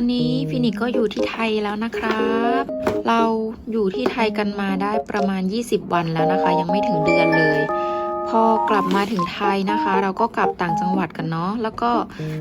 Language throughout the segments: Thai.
อนนี้ฟินิกก็อยู่ที่ไทยแล้วนะครับ เราอยู่ที่ไทยกันมาได้ประมาณ 20 วันแล้วนะคะ ยังไม่ถึงเดือนเลย พอกลับมาถึงไทยนะคะ เราก็กลับต่างจังหวัดกันเนาะแล้วก็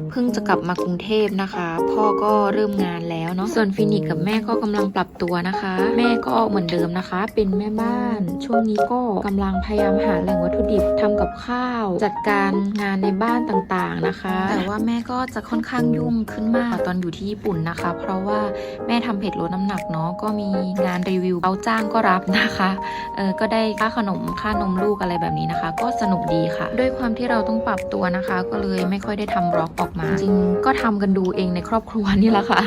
เพิ่งจะกลับมากรุงเทพนะคะ พ่อก็เริ่มงานแล้วเนาะส่วนฟินิกกับแม่ก็กำลังปรับตัวนะคะ แม่ก็เหมือนเดิมนะคะ เป็นแม่บ้าน ช่วงนี้ก็กำลังพยายามหาแหล่งวัตถุดิบทำกับข้าว จัดการงานในบ้านต่างๆนะคะ แต่ว่าแม่ก็จะค่อนข้างยุ่งขึ้นมากตอนอยู่ที่ญี่ปุ่นนะคะ เพราะว่าแม่ทำเพจลดน้ำหนักเนาะก็มีงานรีวิวเอาจ้างก็รับนะคะเออก็ได้ค่าขนมค่านมลูกอะไรแบบนี้นะคะก็สนุกดีค่ะ ด้วยความที่เราต้องปรับตัวนะคะ ก็เลยไม่ค่อยได้ทำร็อกออกมา จริงก็ทำกันดูเองในครอบครัวนี่แหละค่ะ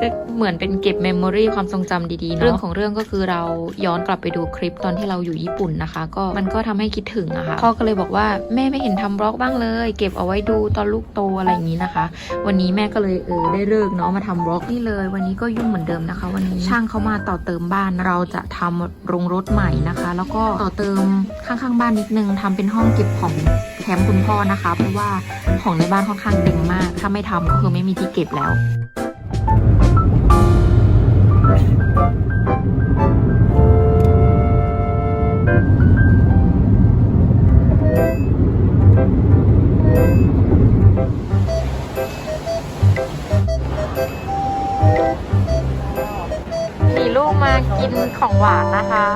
ก็เหมือนเป็นเก็บเมมโมรีความทรงจำดีๆเนาะเรื่องของเรื่องก็คือเราย้อนกลับไปดูคลิปตอนที่เราอยู่ญี่ปุ่นนะคะ ก็มันก็ทำให้คิดถึงอะค่ะพ่อก็เลยบอกว่าแม่ไม่เห็นทำบล็อกบ้างเลย เก็บเอาไว้ดูตอนลูกโตอะไรอย่างนี้นะคะ วันนี้แม่ก็เลยเออได้เลิกเนาะมาทำบล็อกนี่เลย วันนี้ก็ยุ่งเหมือนเดิมนะคะ วันนี้ช่างเขามาต่อเติมบ้านเราจะทำโรงรถใหม่นะคะ แล้วก็ต่อเติมข้างๆบ้านนิดนึงทำเป็นห้องเก็บของแคมป์คุณพ่อนะคะ เพราะว่าของในบ้านค่อนข้างเต็มมาก ถ้าไม่ทำก็คือไม่มีที่เก็บแล้ว กินของหวานนะคะ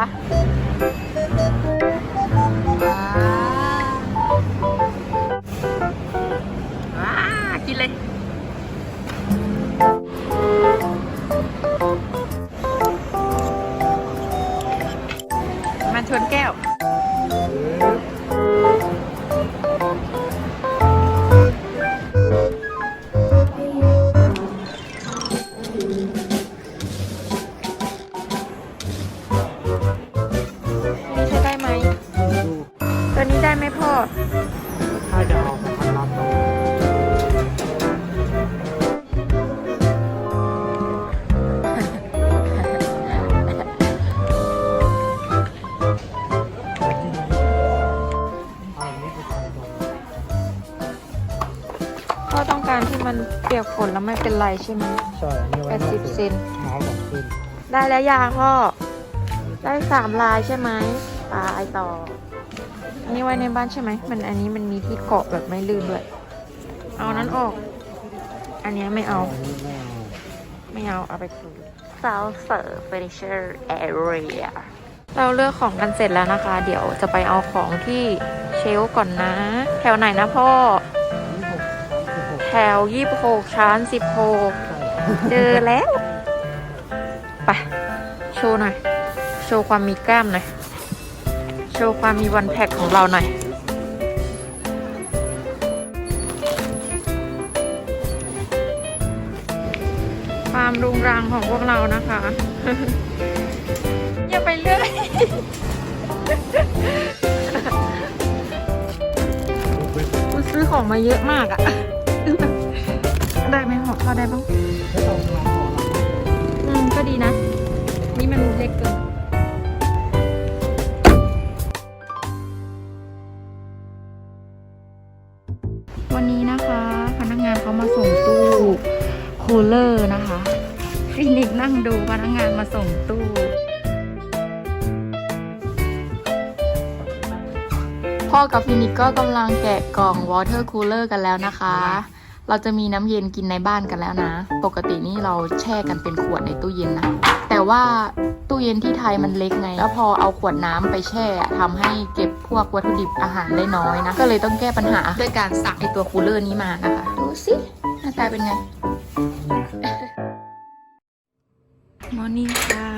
ยกฝนแล้วไม่เป็นไรใช่ไหมใช่อันนี้ไว้แปดสิบเซนหมอของขึ้นได้แล้วยางพ่อ ได้สามลายใช่ไหมไปต่อ อันนี้ไว้ในบ้านใช่ไหม มันอันนี้มันมีที่เกาะแบบไม่ลื่นด้วย เอานั้นออก อันเนี้ยไม่เอาอันนี้ไม่เอา ไม่เอา เอาไปคืน South Furniture Area เราเลือกของกันเสร็จแล้วนะคะ เดี๋ยวจะไปเอาของที่เชลฟ์ก่อนนะ แถวไหนนะพ่อ แถวยี่สิบหกชั้นสิบหกเจอแล้ว ไป โชว์หน่อย โชว์ความมีกล้ามหน่อย โชว์ความมีวันแพ็คของเราหน่อย ความรุงรังของพวกเรานะคะ อย่าไปเรื่อยกูซื้อของมาเยอะมากอะ ได้ไหมหอพอได้บ้างไม่ต้างอืมก็ดีนะ นี่มันเล็กเกินวันนี้นะคะ พนักงานเขามาส่งตู้คูลเลอร์นะคะฟินิกนั่งดูพนักงานมาส่งตู้ พ่อกับฟินิกก็กำลังแกะกล่องวอเตอร์คูลเลอร์กันแล้วนะคะ เราจะมีน้ำเย็นกินในบ้านกันแล้วนะ ปกตินี่เราแช่กันเป็นขวดในตู้เย็นนะ แต่ว่าตู้เย็นที่ไทยมันเล็กไง แล้วพอเอาขวดน้ำไปแช่ทำให้เก็บพวกวัตถุดิบอาหารได้น้อยนะ ก็เลยต้องแก้ปัญหาด้วยการสั่งไอตัวคูลเลอร์นี้มานะคะ ดูสิหน้าตาเป็นไง มอร์นิ่งค่ะ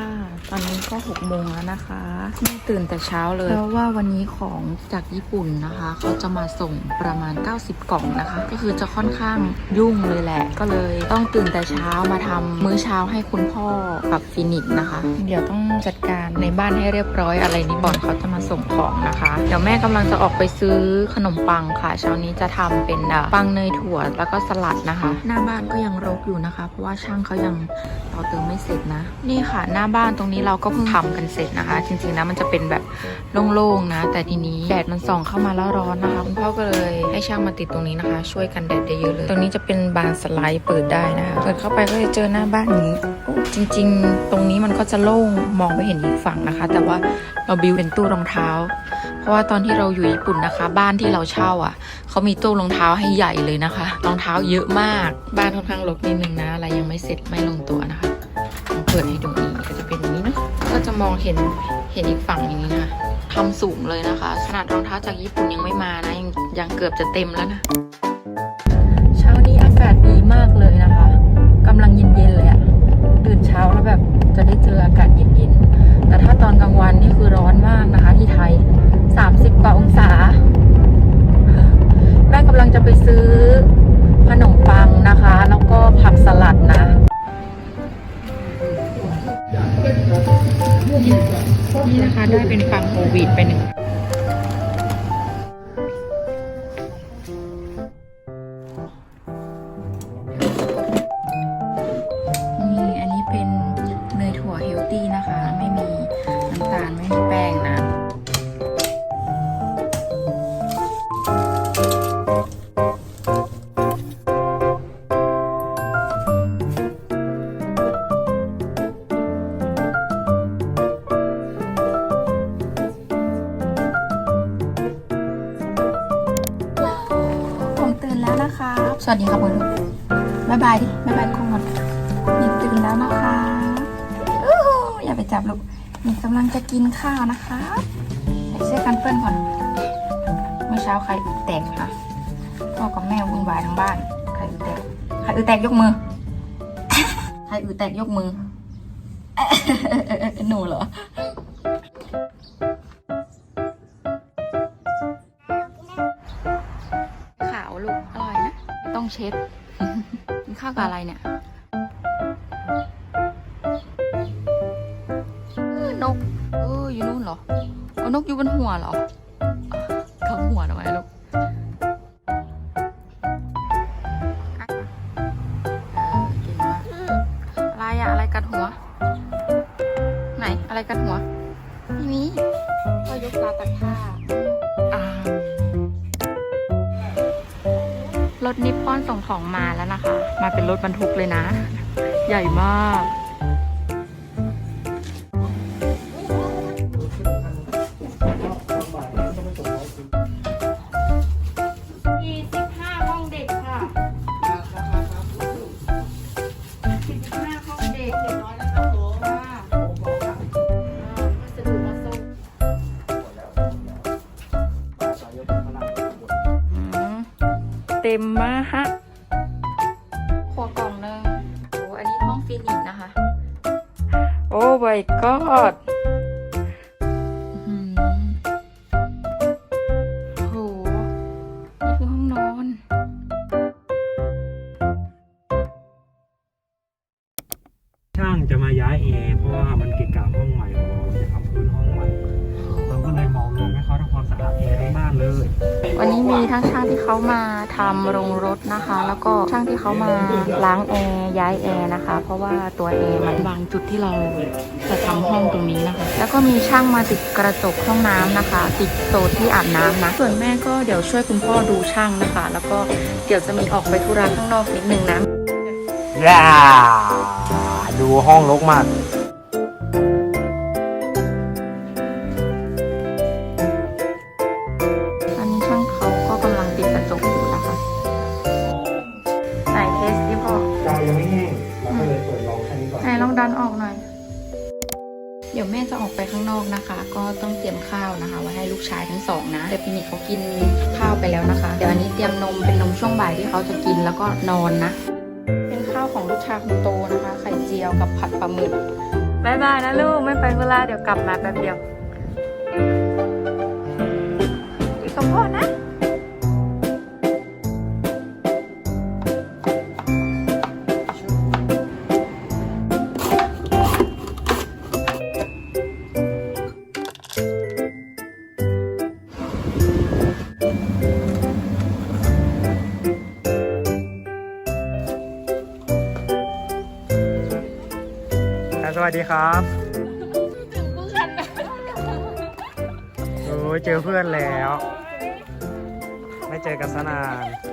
ตอนนี้ก็หกโมงแล้วนะคะแม่ตื่นแต่เช้าเลย เพราะว่าวันนี้ของจากญี่ปุ่นนะคะเขาจะมาส่งประมาณ 90 กล่องนะคะ ก็คือจะค่อนข้างยุ่งเลยแหละ ก็เลยต้องตื่นแต่เช้ามาทำมื้อเช้าให้คุณพ่อกับฟินิกนะคะ เดี๋ยวต้องจัดการในบ้านให้เรียบร้อยอะไรนี้ก่อนเขาจะมาส่งของนะคะ เดี๋ยวแม่กำลังจะออกไปซื้อขนมปังค่ะเช้านี้จะทำเป็นปังเนยถั่วแล้วก็สลัดนะคะ หน้าบ้านก็ยังรกอยู่นะคะ เพราะว่าช่างเขายังต่อเติมไม่เสร็จนะ นี่ค่ะ หน้าบ้านตรงนี้เราก็เพิ่งทำกันเสร็จนะคะ จริงๆนะมันจะเป็นแบบโล่งๆนะ แต่ทีนี้แดดมันส่องเข้ามาแล้วร้อนนะคะคุณพ่อก็เลยให้ช่างมาติดตรงนี้นะคะ ช่วยกันแดดได้เยอะเลยตรงนี้จะเป็นบานสไลด์เปิดได้นะคะเปิดเข้าไปก็จะเจอหน้าบ้านนี้จริงๆ ตรงนี้มันก็จะโล่งมองไปเห็นอีกฝั่งนะคะ แต่ว่าเราบิวเป็นตู้รองเท้า เพราะว่าตอนที่เราอยู่ญี่ปุ่นนะคะ บ้านที่เราเช่าอะเขามีตู้รองเท้าให้ใหญ่เลยนะคะรองเท้าเยอะมาก บ้านค่อนข้างรกนิดนึงนะอะไรยังไม่เสร็จไม่ลงตัวนะคะลองเปิดให้ดูนี่ก็จะเป็นอย่างนี้เนาะก็จะมองเห็นเห็นอีกฝั่งอย่างนี้นะคะทำสูงเลยนะคะ ขนาดรองเท้าจากญี่ปุ่นยังไม่มานะยังยังเกือบจะเต็มแล้วนะเช้านี้อากาศดีมากเลยนะคะกำลังเย็นๆเลยอะตื่นเช้าแล้วแบบจะได้เจออากาศเย็นๆแต่ถ้าตอนกลางวันนี่คือร้อนมากนะคะที่ไทย 30 กว่าองศา แม่กำลังจะไปซื้อขนมปังนะคะ แล้วก็ผักสลัดนะนี่นะคะได้เป็นฟังโควิดไปหนึ่ง วัสดีครับคุณบ๊ายบายดิบ๊ายบายทุกคนก่อนนี่ตื่นแล้วนะคะอู้หูอย่าไปจับลูกนี่กำลังจะกินข้าวนะคะใส่เสื้อกันเปื้อนก่อนเมื่อเช้าใครอึแตกค่ะพ่อกับแม่วุ่นวายทั้งบ้านใครอึแตกใครอึแตกยกมือใครอึแตกยกมือหนูเหรอ เช็ดกินข้าวกับอะไรเนี่ยนก เอออยู่นู่นเหรอ เอานกอยู่บนหัวเหรอ รถนิปปอนส่งของมาแล้วนะคะ มาเป็นรถบรรทุกเลยนะ ใหญ่มาก คื เขามาทำโรงรถนะคะ แล้วก็ช่างที่เขามาล้างแอร์ย้ายแอร์นะคะ เพราะว่าตัวแอร์มันบางจุดที่เราจะทำห้องตรงนี้นะคะ แล้วก็มีช่างมาติดกระจกห้องน้ำนะคะ ติดโซนที่อาบน้ำนะ ส่วนแม่ก็เดี๋ยวช่วยคุณพ่อดูช่างนะคะ แล้วก็เดี๋ยวจะมีออกไปธุระข้างนอกนิดนึงนะย่าดูห้องรกมาก ข้าวนะคะไว้ให้ลูกชายทั้งสองนะแต่ปีนี้เขากินข้าวไปแล้วนะคะ เดี๋ยวอันนี้เตรียมนมเป็นนมช่วงบ่ายที่เขาจะกินแล้วก็นอนนะ เป็นข้าวของลูกชายคนโตนะคะ ไข่เจียวกับผัดปลาหมึกบายบายนะลูกไม่ไปเวลาเดี๋ยวกลับมาแป๊บเดียวอยู่กับพ่อนะ วัสดีครับโอ้ยเจอเพื่อนแล้ว ไม่เจอกันสนาน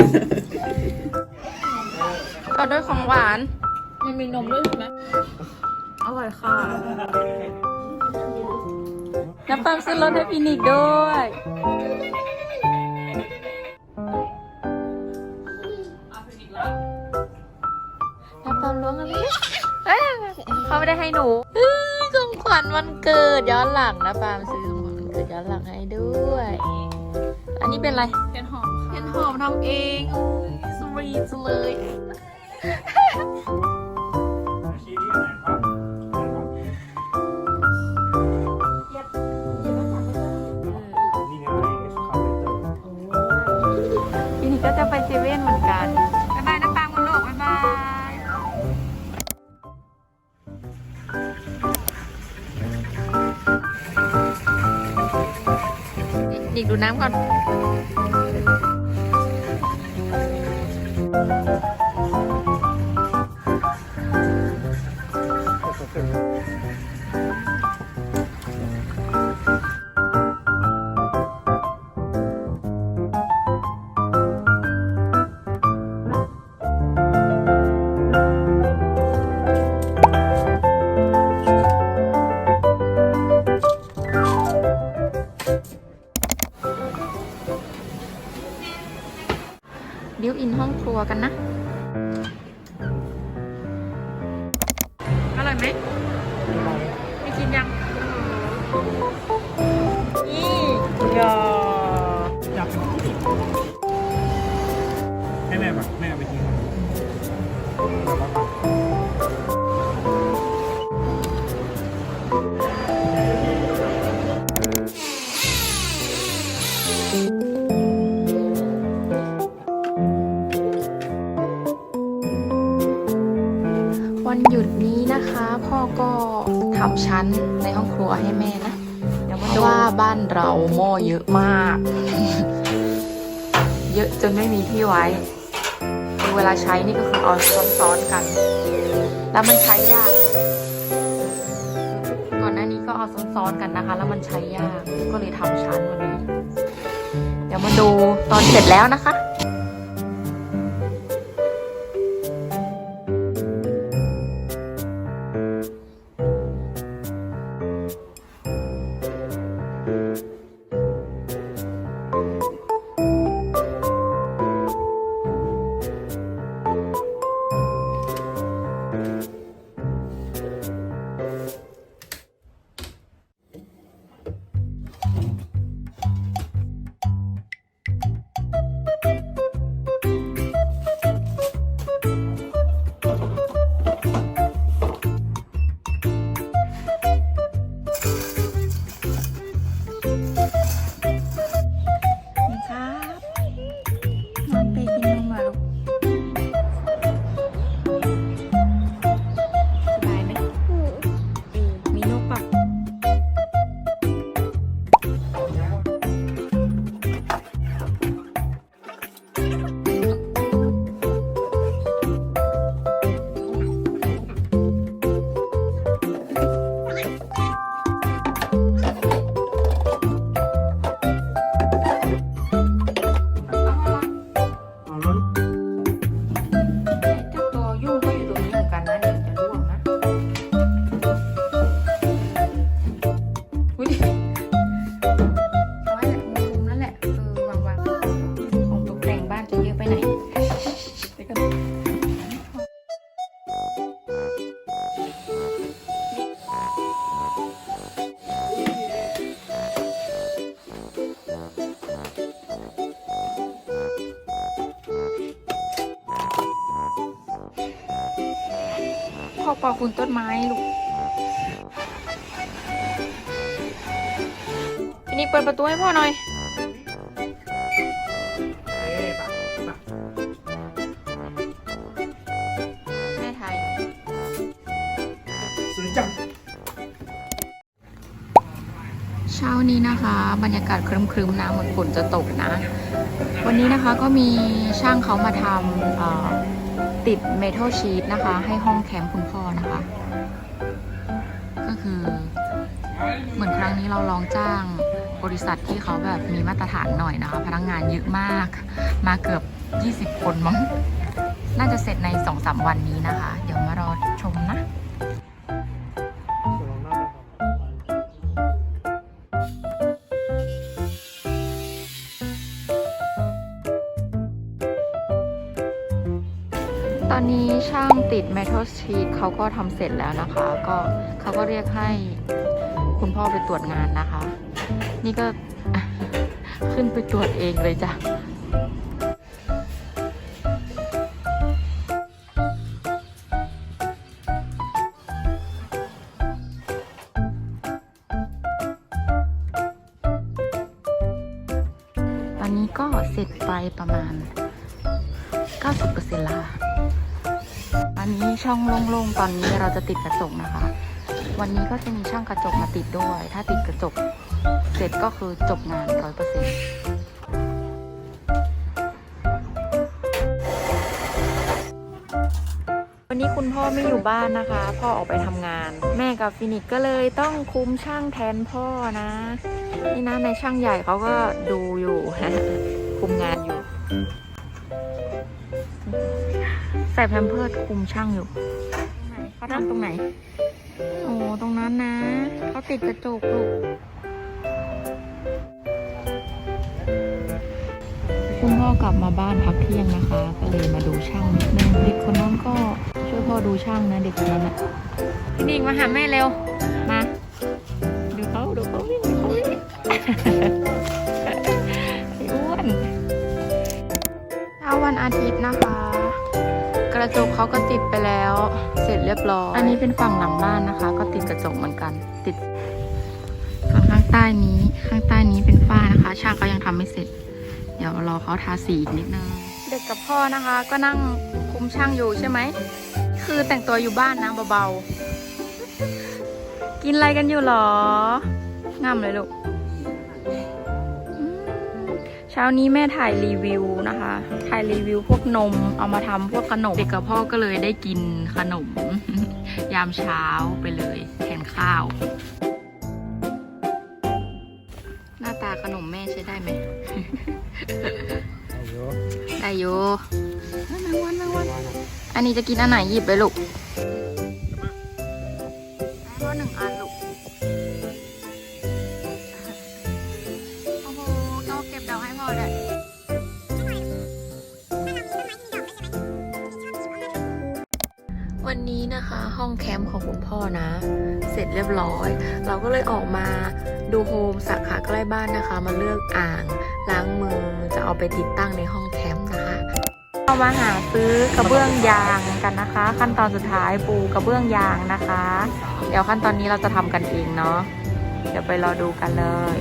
ลาสองก็ด้วยของหวาน มันมีนมด้วยใช่ไหมอร่อยค่ะ น้ำปั๊มซื้อรถให้พี่นิกด้วย น้ำปั๊มล้วงอะไรเอ้ยเขาไม่ได้ให้หนูเอ้ยของขวัญวันเกิดย้อนหลังนะปามซื้อของขวัญวันเกิดย้อนหลังให้ด้วย อันนี้เป็นอะไรเห็นหอมค่ะเห็ นหอมทำเองสวีทเลยนี่ไงคาเฟ่เตอร์พี่นิกก็จะไปเซเว่นเหมือนกันบ๊ายบายนะปามคุณลูกบ๊ายบาย นิกดูน้ำก่อน บิวอินห้องครัวกันนะ อร่อยไหมไม่กินยัง เราหม้อเยอะมาก เยอะจนไม่มีที่ไว้คือเวลาใช้นี่ก็คือเอาซ้อนๆกัน แล้วมันใช้ยาก ก่อนหน้านี้ก็เอาซ้อนๆกันนะคะ แล้วมันใช้ยาก ก็เลยทำชั้นวันนี้ เดี๋ยวมาดูตอนเสร็จแล้วนะคะ ให้พ่อหน่อยเอ๊ะปะปะแม่ไทยสวยจังเช้านี้นะคะ บรรยากาศครึมๆนะเหมือนฝนจะตกนะ วันนี้นะคะก็มีช่างเขามาทำเอ่อติดเมทัลชีตนะคะ ให้ห้องแคมป์คุณพ่อนะคะ ก็คือเหมือนครั้งนี้เราลองจ้างบ ริษัทที่เขาแบบมีมาตรฐานหน่อยนะคะ พนักงานเยอะมาก มาเกือบ 20 คนมั้ง น่าจะเสร็จใน2-3วันนี้นะคะ เดี๋ยวมารอชมนะตอนนี้ช่างติด Metal Sheet เขาก็ทำเสร็จแล้วนะคะ ก็เขาก็เรียกให้คุณพ่อไปตรวจงานนะคะ นี่ก็ขึ้นไปตรวจเองเลยจ้ะตอนนี้ก็เสร็จไปประมาณ 90%ล้วค่ะอันนี้ช่องโล่งๆ ตอนนี้เราจะติดกระจกนะคะ วันนี้ก็จะมีช่างกระจกมาติดด้วย ถ้าติดกระจก เสร็จก็คือจบงานร้อยเปอร์เซ็นต์วันนี้คุณพ่อไม่อยู่บ้านนะคะ พ่อออกไปทำงาน แม่กับฟินิกซ์ก็เลยต้องคุมช่างแทนพ่อนะ นี่นะในช่างใหญ่เขาก็ดูอยู่คุมงานอยู่ ใส่แพมเพิร์ดคุมช่างอยู่เขาทำตรงไหน โอ้ตรงนั้นนะ เขาติดกระจกลูก กลับมาบ้านพักเที่ยงนะคะ ก็เลยมาดูช่างนิดนึงเด็กคนนั้นก็ช่วยพ่อดูช่างนะเด็กคนนั้นนะพี่นิ่งมาหาแม่เร็ว มาดูเขาดูเขาวิ่งดูเขาวิ่งไอ้อ้วนเช้าวันอาทิตย์นะคะ กระจกเขาก็ติดไปแล้ว เสร็จเรียบร้อย อันนี้เป็นฝั่งหลังบ้านนะคะ ก็ติดกระจกเหมือนกัน ติดส่วนข้างใต้นี้ข้างใต้นี้เป็นฝ้านะคะ ช่างเขายังทำไม่เสร็จ เดี๋ยวรอเขาทาสีอีกนิดนึง เด็กกับพ่อนะคะ ก็นั่งคุมช่างอยู่ใช่ไหม คือแต่งตัวอยู่บ้านนะเบาๆ กินอะไรกันอยู่หรอ ง่ำเลยลูก เช้านี้แม่ถ่ายรีวิวนะคะ ถ่ายรีวิวพวกนม เอามาทำพวกขนม เด็กกับพ่อก็เลยได้กินขนม ยามเช้าไปเลยแทนข้าว ใช้ได้ไหมเอาเยอะได้อยู่แมงวันแมงวันอันนี้จะกินอันไหนหยิบเลยลูกให้พ่อหนึ่งอันลูก โอ้โหโตเก็บดอกให้พ่อด้วยวันนี้นะคะห้องแคมป์ของคุณพ่อนะ เสร็จเรียบร้อย เราก็เลยออกมาดูโฮมสาขา ใกล้บ้านนะคะ มาเลือกอ่างล้างมือจะเอาไปติดตั้งในห้องแคมป์นะคะเรามาหาซื้อกระเบื้องยางกันนะคะ ขั้นตอนสุดท้ายปูกระเบื้องยางนะคะ เดี๋ยวขั้นตอนนี้เราจะทำกันเองเนาะเดี๋ยวไปรอดูกันเลย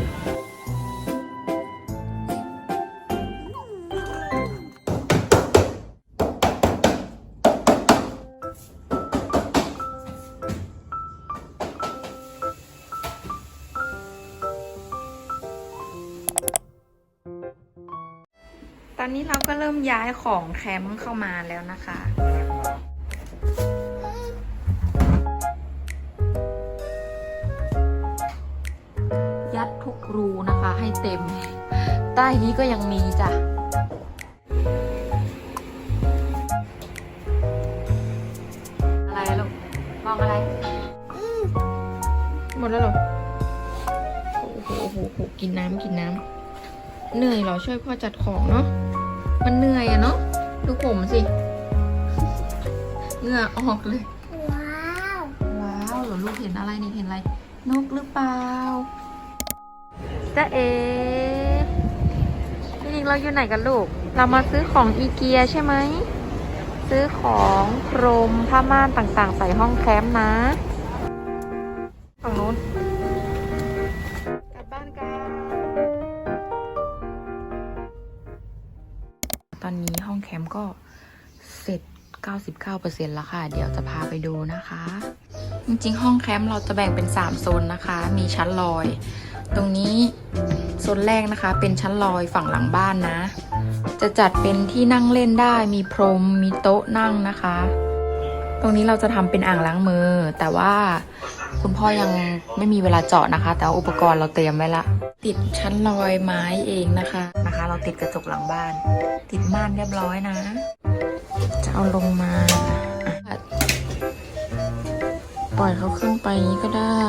ก็เริ่มย้ายของแคมป์เข้ามาแล้วนะคะยัดทุกรูนะคะให้เต็ม ใต้นี้ก็ยังมีจ้ะ อะไรลูกมองอะไร หมดแล้วหรอ โอ้โหโอ้โหกินน้ำกินน้ำเหนื่อยเหรอช่วยพ่อจัดของเนาะ มันเหนื่อยอะเนาะดูผมสิเหงื่อออกเลย ว้าวว้าวเหรอลูกเห็นอะไรนี่เห็นอะไร นกหรือเปล่าจ๊ะเอพี่นิกเราอยู่ไหนกันลูก เรามาซื้อของอีเกียใช่ไหม ซื้อของพรมผ้าม่านต่างๆ ใส่ห้องแคมป์นะ ก็เสร็จ 99%แล้วค่ะ เดี๋ยวจะพาไปดูนะคะ จริงๆ ห้องแคมป์เราจะแบ่งเป็น 3 โซนนะคะ มีชั้นลอย ตรงนี้โซนแรกนะคะ เป็นชั้นลอยฝั่งหลังบ้านนะ จะจัดเป็นที่นั่งเล่นได้ มีพรม มีโต๊ะนั่งนะคะ ตรงนี้เราจะทำเป็นอ่างล้างมือ แต่ว่าคุณพ่อยังไม่มีเวลาเจาะนะคะ แต่อุปกรณ์เราเตรียมไว้ละ ติดชั้นลอยไม้เองนะคะ นะคะ เราติดกระจกหลังบ้าน ติดม่านเรียบร้อยนะ จะเอาลงมา ปล่อยเขาขึ้นไปนี้ก็ได้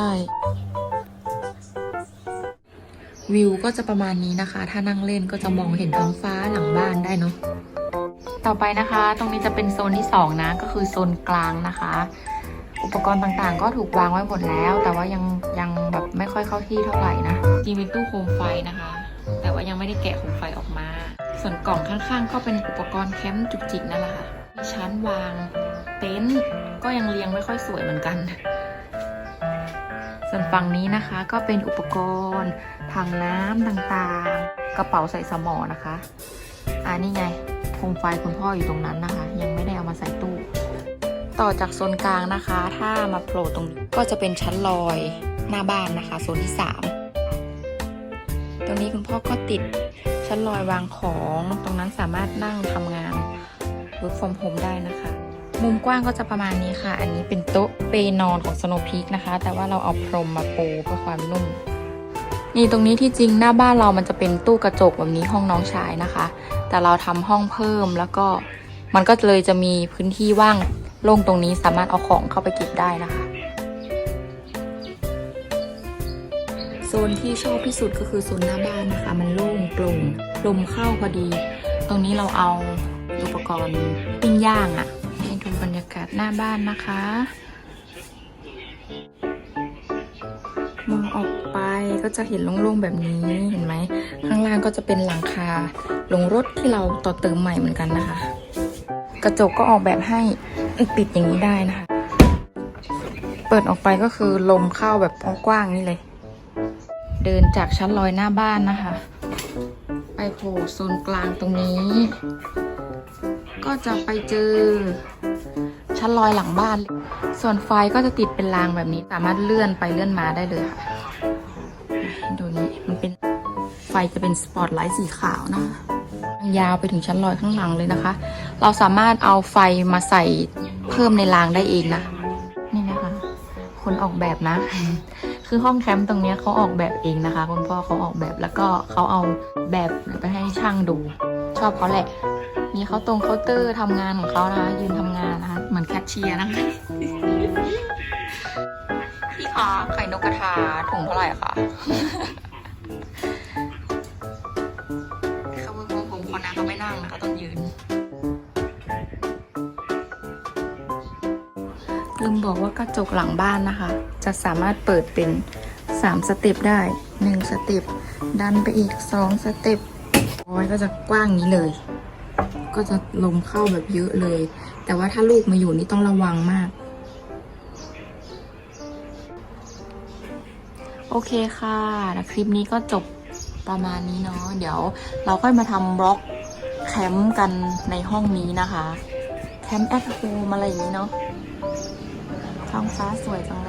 วิวก็จะประมาณนี้นะคะ ถ้านั่งเล่นก็จะมองเห็นท้องฟ้าหลังบ้านได้เนาะต่อไปนะคะ ตรงนี้จะเป็นโซนที่ 2 นะ ก็คือโซนกลางนะคะ อุปกรณ์ต่างๆ ก็ถูกวางไว้หมดแล้ว แต่ว่ายังยังแบบไม่ค่อยเข้าที่เท่าไหร่นะจริงเป็นตู้โคมไฟนะคะ ว่ายังไม่ได้แกะโคมไฟออกมา ส่วนกล่องข้างๆ ก็เป็นอุปกรณ์แคมป์จุกจิกนั่นแหละค่ะมีชั้นวางเต็นท์ก็ยังเรียงไม่ค่อยสวยเหมือนกัน ส่วนฝั่งนี้นะคะก็เป็นอุปกรณ์ถังน้ำต่างๆ กระเป๋าใส่สมอนะคะอ่านี่ไงโคมไฟคุณพ่ออยู่ตรงนั้นนะคะ ยังไม่ได้เอามาใส่ตู้ ต่อจากโซนกลางนะคะ ถ้ามาโผล่ตรงนี้ก็จะเป็นชั้นลอยหน้าบ้านนะคะโซนที่ 3 ตรงนี้คุณพ่อก็ติดชั้นลอยวางของ ตรงนั้นสามารถนั่งทำงาน work from home ได้นะคะ มุมกว้างก็จะประมาณนี้ค่ะ อันนี้เป็นโต๊ะเปนอนของ Snow Peak นะคะ แต่ว่าเราเอาพรมมาปูเพื่อความนุ่ม นี่ตรงนี้ที่จริงหน้าบ้านเรามันจะเป็นตู้กระจกแบบนี้ห้องน้องชายนะคะ แต่เราทำห้องเพิ่มแล้วก็มันก็เลยจะมีพื้นที่ว่างโล่งตรงนี้สามารถเอาของเข้าไปเก็บได้นะคะ โซนที่ชอบที่สุดก็คือโซนหน้าบ้านนะคะ มันโล่งโปร่งลมเข้าพอดี ตรงนี้เราเอาอุปกรณ์ปิ้งย่างอะให้ดูบรรยากาศหน้าบ้านนะคะมองออกไปก็จะเห็นโล่งๆแบบนี้เห็นไหม ข้างล่างก็จะเป็นหลังคาลงรถที่เราต่อเติมใหม่เหมือนกันนะคะ กระจกก็ออกแบบให้ปิดอย่างนี้ได้นะคะ เปิดออกไปก็คือลมเข้าแบบกว้างๆนี่เลย เดินจากชั้นลอยหน้าบ้านนะคะ ไปโผล่โซนกลางตรงนี้ ก็จะไปเจอชั้นลอยหลังบ้าน ส่วนไฟก็จะติดเป็นรางแบบนี้ สามารถเลื่อนไปเลื่อนมาได้เลยค่ะ ดูนี่มันเป็นไฟจะเป็นสปอตไลท์สีขาวนะคะยาวไปถึงชั้นลอยข้างหลังเลยนะคะ เราสามารถเอาไฟมาใส่เพิ่มในรางได้เองนะ นี่นะคะ คนออกแบบนะ คือห้องแคมป์ตรงเนี้ยเขาออกแบบเองนะคะ คุณพ่อเขาออกแบบแล้วก็เขาเอาแบบไปให้ช่างดู ชอบเขาแหละ มีเขาตรงเคาน์เตอร์ทำงานของเขานะคะ ยืนทำงานนะคะ เหมือนแคชเชียร์นะคะพี่คะไข่นกกระทาถุงเท่าไหร่คะเขาเป็นผมผมคนนั้นเขาไม่นั่งนะคะต้องยืนลืมบอกว่ากระจกหลังบ้านนะคะ จะสามารถเปิดเป็น 3 สเต็ปได้ 1 สเต็ปดันไปอีก 2 สเต็ปโอ้ยก็จะกว้างนี้เลย ก็จะลมเข้าแบบเยอะเลย แต่ว่าถ้าลูกมาอยู่นี่ต้องระวังมาก โอเคค่ะแล้วคลิปนี้ก็จบประมาณนี้เนาะเดี๋ยวเราค่อยมาทำบล็อกแคมป์กันในห้องนี้นะคะ แคมป์แอทโฮมอะไรอย่างนี้เนาะท้องฟ้าสวยจังเลย